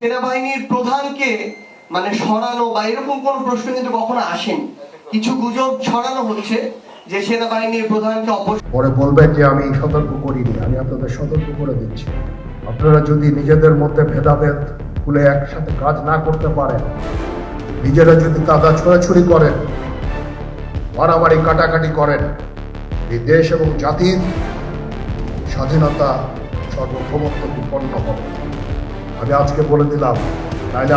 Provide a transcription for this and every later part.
সেনাবাহিনীর প্রধানকে মানে সরানো বা এরকম কোন প্রশ্ন কিন্তু কখনো আসেনি। কিছু গুজব ছড়ানো হচ্ছে যে সেনাবাহিনীর প্রধানকে পরে বলবেন যে আমি সতর্ক করিনি, আমি আপনাদের সতর্ক করে দিচ্ছি। আপনারা যদি নিজেদের মধ্যে ভেদাভেদ খুলে একসাথে কাজ না করতে পারেন নিজেরা যদি কাদা ছোড়াছুড়ি করেন, মারামারি কাটাকাটি করেন, এই দেশ এবং জাতির স্বাধীনতা সর্বভৌমত্ব বিপন্ন হবে। আমি আজকে বলে দিলাম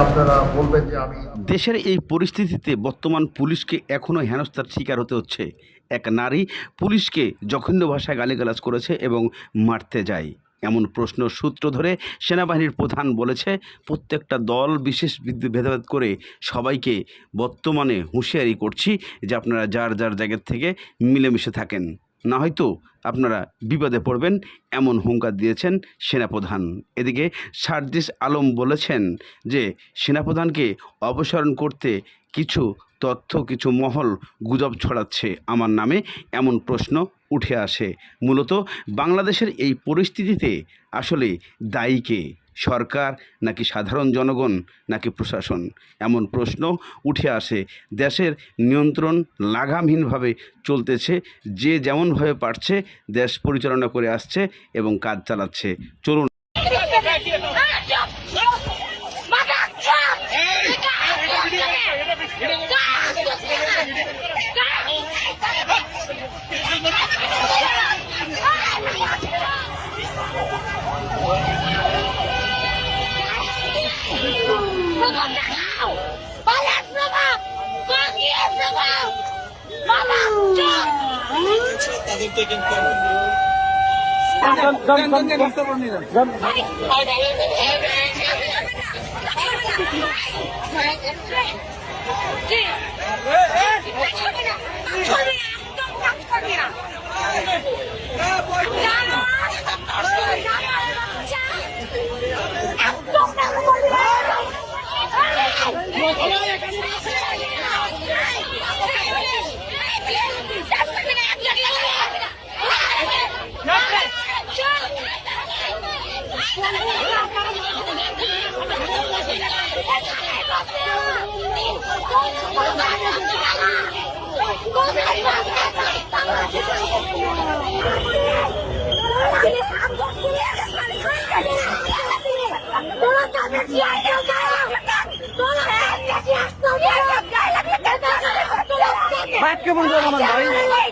আপনারা বলবেন যে আমি দেশের এই পরিস্থিতিতে বর্তমান পুলিশকে এখনও হেনস্থার শিকার হতে হচ্ছে। এক নারী পুলিশকে জঘন্য ভাষায় গালিগালাজ করেছে এবং মারতে যায়। এমন প্রশ্ন সূত্র ধরে সেনাবাহিনীর প্রধান বলেছে, প্রত্যেকটা দল বিশেষ ভেদাভেদ করে সবাইকে বর্তমানে হুঁশিয়ারি করছি যে আপনারা যার যার জায়গার থেকে মিলেমিশে থাকেন। না হয়তো আপনারা বিপদে পড়বেন, এমন হুঙ্কার দিয়েছেন সেনাপ্রধান। এদিকে সার্জিস আলম বলেছেন যে, সেনাপ্রধানকে অপসারণ করতে কিছু তথ্য, কিছু মহল গুজব ছড়াচ্ছে আমার নামে এমন প্রশ্ন উঠে আসে। মূলত বাংলাদেশের এই পরিস্থিতিতে আসলে দায়ীকে সরকার নাকি সাধারণ জনগণ নাকি প্রশাসন? এমন প্রশ্ন উঠে আসে। দেশের নিয়ন্ত্রণ লাগামহীনভাবে চলতেছে, যে যেমনভাবে পারছে দেশ পরিচালনা করে আসছে এবং কাজ চালাচ্ছে। চলুন Come on, come on. Bate que eu vou mandar uma nós.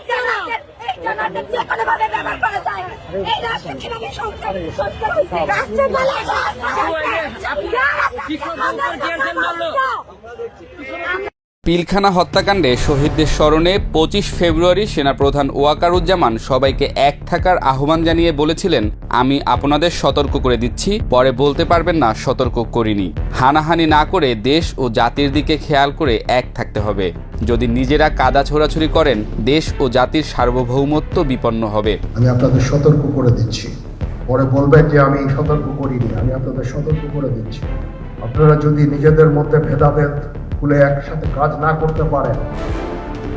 Pilkhana হত্যাকাণ্ডে শহীদদের স্মরণে পঁচিশ ফেব্রুয়ারি সেনাপ্রধান ওয়াকারুজ্জামান সবাইকে এক থাকার আহ্বান জানিয়ে বলেছিলেন, আমি আপনাদের সতর্ক করে দিচ্ছি, পরে বলতে পারবেন না সতর্ক করিনি। হানাহানি না করে দেশ ও জাতির দিকে খেয়াল করে এক থাকতে হবে। যদি নিজেরা কাদা ছোড়াছুরি করেন, দেশ ও জাতির সার্বভৌমত্ব বিপন্ন হবে। আমি আপনাদের সতর্ক করে দিচ্ছি। পরে বলবেন যে আমি সতর্ক করিনি, আমি আপনাদের সতর্ক করে দিচ্ছি। আপনারা যদি নিজেদের মধ্যে ভেদাভেদ খুলে একসাথে কাজ না করতে পারেন,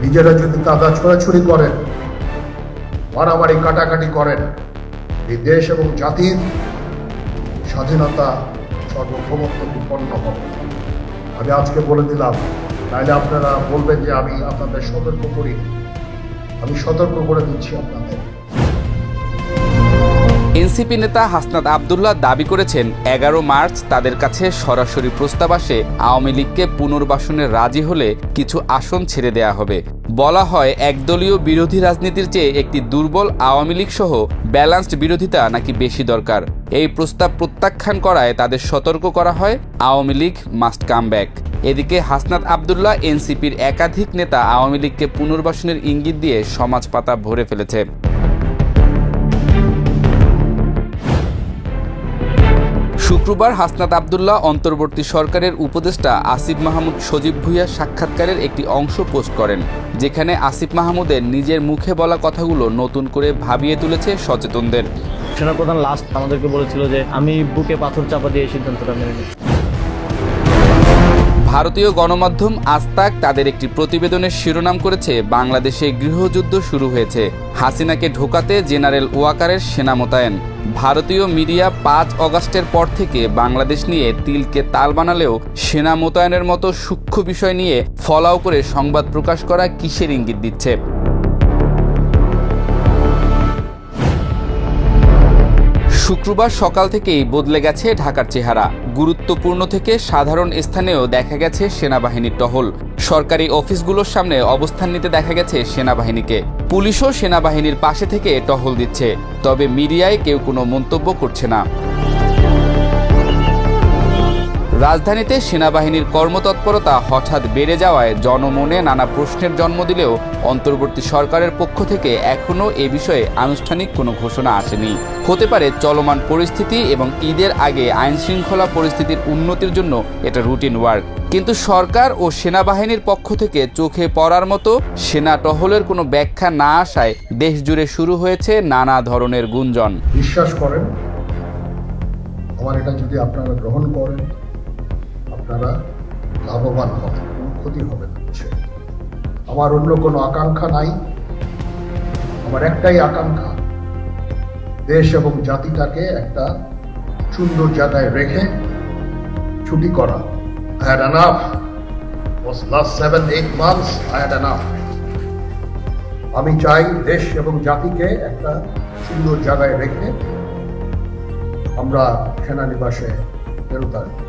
নিজেরা যদি কাদা ছোড়াছুরি করেন, মারামারি কাটাকাটি করেন, এই দেশ এবং জাতির স্বাধীনতা সর্বভৌমত্ব বিপন্ন হবে। আমি আজকে বলে দিলাম তাইলে আপনারা বলবেন যে আমি আপনাদের সতর্ক করি। আমি সতর্ক করে দিচ্ছি আপনাদের। এনসিপি নেতা হাসনাত আবদুল্লাহ দাবি করেছেন, এগারো মার্চ তাদের কাছে সরাসরি প্রস্তাব আসে, আওয়ামী লীগকে পুনর্বাসনে রাজি হলে কিছু আসন ছেড়ে দেয়া হবে। বলা হয়, একদলীয় বিরোধী রাজনীতির চেয়ে একটি দুর্বল আওয়ামী লীগ সহ ব্যালান্সড বিরোধিতা নাকি বেশি দরকার? এই প্রস্তাব প্রত্যাখ্যান করায় তাদের সতর্ক করা হয়, Awami League must come back. এদিকে হাসনাত আবদুল্লাহ এনসিপির একাধিক নেতা আওয়ামী লীগকে পুনর্বাসনের ইঙ্গিত দিয়ে সমাজ পাতা ভরে ফেলেছে। শুক্রবার হাসনাত আবদুল্লাহ অন্তর্বর্তী সরকারের উপদেষ্টা আসিফ মাহমুদ সজীব ভুইয়া সাক্ষাৎকারের একটি অংশ পোস্ট করেন, যেখানে আসিফ মাহমুদের নিজের মুখে বলা কথাগুলো নতুন করে ভাবিয়ে তুলেছে সচেতনদের। সেনাপ্রধান লাস্ট আমাদেরকে বলেছিল যে, আমি বুকে পাথর চাপা দিয়ে সিদ্ধান্তটা মেনে নিচ্ছি। ভারতীয় গণমাধ্যম আস্তাক তাদের একটি প্রতিবেদনের শিরোনাম করেছে, বাংলাদেশে গৃহযুদ্ধ শুরু হয়েছে। হাসিনাকে ঢোকাতে জেনারেল ওয়াকারের সেনা মোতায়েন। ভারতীয় মিডিয়া পাঁচ অগাস্টের পর থেকে বাংলাদেশ নিয়ে তিলকে তাল বানালেও সেনা মোতায়েনের মতো সূক্ষ্ম বিষয় নিয়ে ফলাও করে সংবাদ প্রকাশ করা কিসের ইঙ্গিত দিচ্ছে? শুক্রবার সকাল থেকেই বদলে গেছে ঢাকার চেহারা। গুরুত্বপূর্ণ থেকে সাধারণ স্থানেও দেখা গেছে সেনাবাহিনীর টহল। সরকারি অফিসগুলোর সামনে অবস্থান নিতে দেখা গেছে সেনাবাহিনীকে। পুলিশও সেনাবাহিনীর পাশে থেকে টহল দিচ্ছে, তবে মিডিয়ায় কেউ কোনো মন্তব্য করছে না। রাজধানীতে সেনাবাহিনীর কর্মতৎপরতা হঠাৎ বেড়ে যাওয়ায় জনমনে নানা প্রশ্নের জন্ম দিলেও অন্তর্বর্তী সরকারের পক্ষ থেকে এখনও এ বিষয়ে আনুষ্ঠানিক কোনো ঘোষণা আসেনি। হতে পারে চলমান পরিস্থিতি এবং ঈদের আগে আইন শৃঙ্খলা পরিস্থিতির উন্নতির জন্য এটা রুটিন ওয়ার্ক। কিন্তু সরকার ও সেনাবাহিনীর পক্ষ থেকে চোখে পড়ার মতো সেনা টহলের কোনো ব্যাখ্যা না আসায় দেশ জুড়ে শুরু হয়েছে নানা ধরনের গুঞ্জন। বিশ্বাস করেন, আমার এটা যদি আপনারা গ্রহণ করেন আপনারা লাভবান হবেন কোনো ক্ষতি হবে না? আমার অন্য কোনো আকাঙ্ক্ষা নাই আমার একটাই আকাঙ্ক্ষা দেশ এবং জাতিটাকে একটা সুন্দর জায়গায় রেখে ছুটি করা I had enough. Was last seven, eight months, I had enough. আমি চাই দেশ এবং জাতিকে একটা সুন্দর জায়গায় রেখে আমরা সেনানিবাসে ফেরত আসব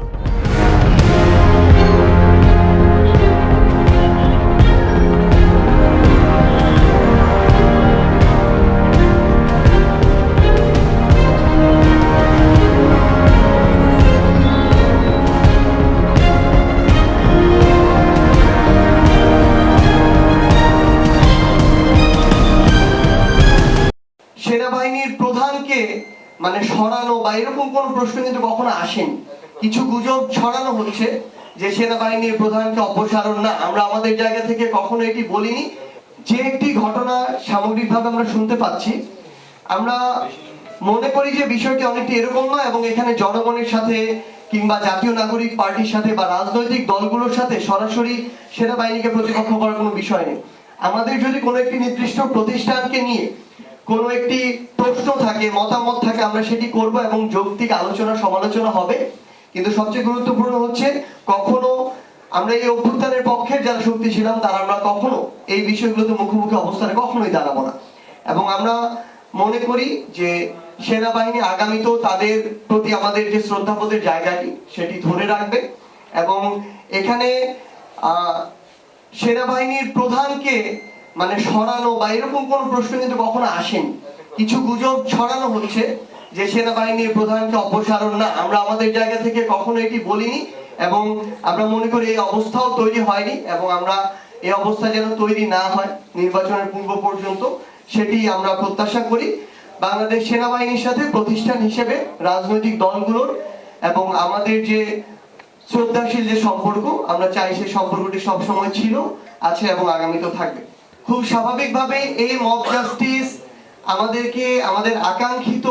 মানে সরানো বা এরকম কোন প্রশ্ন কিন্তু কখনো আসেনি। কিছু গুজব ছড়ানো হচ্ছে যে সেনাবাহিনীর প্রধানকে অপসারণ না। আমরা আমাদের জায়গা থেকে কখনো এটি বলিনি। যে একটি ঘটনা সামগ্রিকভাবে আমরা শুনতে পাচ্ছি, আমরা মনে করি যে বিষয়টি অনেকটি এরকম নয় এবং এখানে জনগণের সাথে কিংবা জাতীয় নাগরিক পার্টির সাথে বা রাজনৈতিক দলগুলোর সাথে সরাসরি সেনাবাহিনীকে প্রতিপক্ষ করার কোনো বিষয় নেই। আমাদের যদি কোনো একটি নির্দিষ্ট প্রতিষ্ঠানকে নিয়ে কোনো একটি প্রশ্ন থাকে, মতামত থাকে, আমরা সেটি করব এবং যৌক্তিক আলোচনা, সমালোচনা হবে। কিন্তু সবচেয়ে গুরুত্বপূর্ণ হচ্ছে, কখনো আমরা এই অভ্যুত্থানের পক্ষের যারা শক্তি ছিলাম, তারা আমরা কখনো এই বিষয়গুলোতে মুখোমুখি অবস্থানে কখনোই দাঁড়াবো না। এবং আমরা মনে করি যে সেনাবাহিনী আগামীতেও তাদের প্রতি আমাদের যে শ্রদ্ধাবোধের জায়গাটি, সেটি ধরে রাখবে এবং এখানে সেনাবাহিনীর প্রধানকে মানে সরানো বা এরকম কোন প্রশ্ন কিন্তু কখনো আসেনি। কিছু গুজব ছড়ানো হচ্ছে যে সেনাবাহিনীর প্রধানকে অপসারণ না। আমরা আমাদের জায়গা থেকে কখনো এটি বলিনি এবং আমরা মনে করি এই অবস্থাও তৈরি হয়নি এবং আমরা এই অবস্থা যেন তৈরি না হয় নির্বাচনের পূর্ব পর্যন্ত, সেটি আমরা প্রত্যাশা করি। বাংলাদেশ সেনাবাহিনীর সাথে প্রতিষ্ঠান হিসেবে রাজনৈতিক দলগুলোর এবং আমাদের যে শ্রদ্ধাশীল যে সম্পর্ক, আমরা চাই সেই সম্পর্কটি সবসময় ছিল, আছে এবং আগামীতেও থাকবে। খুব স্বাভাবিকভাবে এই মব জাস্টিস আমাদেরকে, আমাদের আকাঙ্ক্ষিত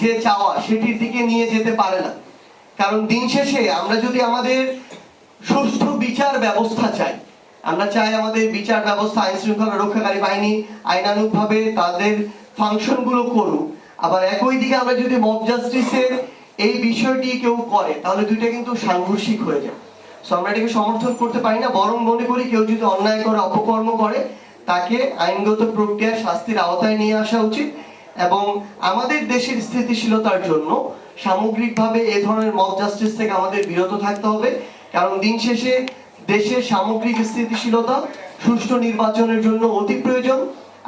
যে চাওয়া, সেটির দিকে নিয়ে যেতে পারে না। কারণ দিন শেষে আমরা যদি আমাদের সুষ্ঠু বিচার ব্যবস্থা চাই, আমরা চাই আমাদের বিচার ব্যবস্থা আইন শৃঙ্খলা রক্ষাকারী বাহিনী আইনানুগভাবে তাদের ফাংশনগুলো করুক। আবার একই দিকে আমরা যদি মব জাস্টিসের এই বিষয়টি কেউ করে, তাহলে দুইটা কিন্তু সাংঘর্ষিক হয়ে যায়। সো আমরা এটাকে সমর্থন করতে পারি না, বরং মনে করি কেউ যদি অন্যায় করে, অপকর্ম করে তাকে আইনগত প্রক্রিয়া শাস্তির আওতায় নিয়ে আসা উচিত এবং আমাদের দেশের স্থিতিশীলতার জন্য সামগ্রিকভাবে এ ধরনের মব জাস্টিস থেকে আমাদের বিরত থাকতে হবে। কারণ দিন শেষে দেশের সামগ্রিক স্থিতিশীলতা সুষ্ঠু নির্বাচনের জন্য অতি প্রয়োজন।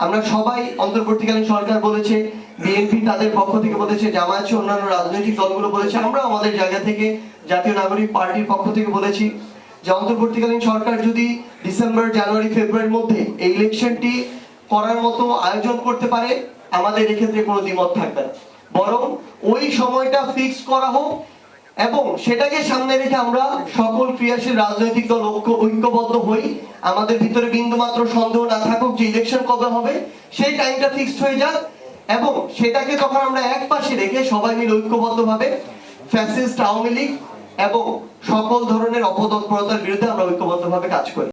আমরা সবাই, অন্তর্বর্তীকালীন সরকার বলেছে, বিএনপি তাদের পক্ষ থেকে বলেছে, জামায়াত অন্যান্য রাজনৈতিক দলগুলো বলেছে আমরা আমাদের জায়গা থেকে জাতীয় নাগরিক পার্টির পক্ষ থেকে বলেছি। যে অন্তর্বর্তীকালীন সরকার যদি ডিসেম্বর, জানুয়ারি, ফেব্রুয়ারির মধ্যে এই ইলেকশনটি করার মতো আয়োজন করতে পারে, আমাদের এক্ষেত্রে কোনো দ্বিমত থাকবে না। বরং ওই সময়টা ফিক্স করা হোক এবং সেটাকে সামনে রেখে আমরা সকল ক্রিয়াশীল রাজনৈতিক দল ঐক্য, ঐক্যবদ্ধ হই। আমাদের ভিতরে বিন্দুমাত্র সন্দেহ না থাকুক যে ইলেকশন কবে হবে, সেই টাইমটা ফিক্সড হয়ে যাক এবং সেটাকে তখন আমরা এক পাশে রেখে সবাই মিলে ঐক্যবদ্ধভাবে ফ্যাসিস্ট আওয়ামী লীগ এবং সকল ধরনের অপতৎপরতার বিরুদ্ধে আমরা ঐক্যবদ্ধভাবে কাজ করি।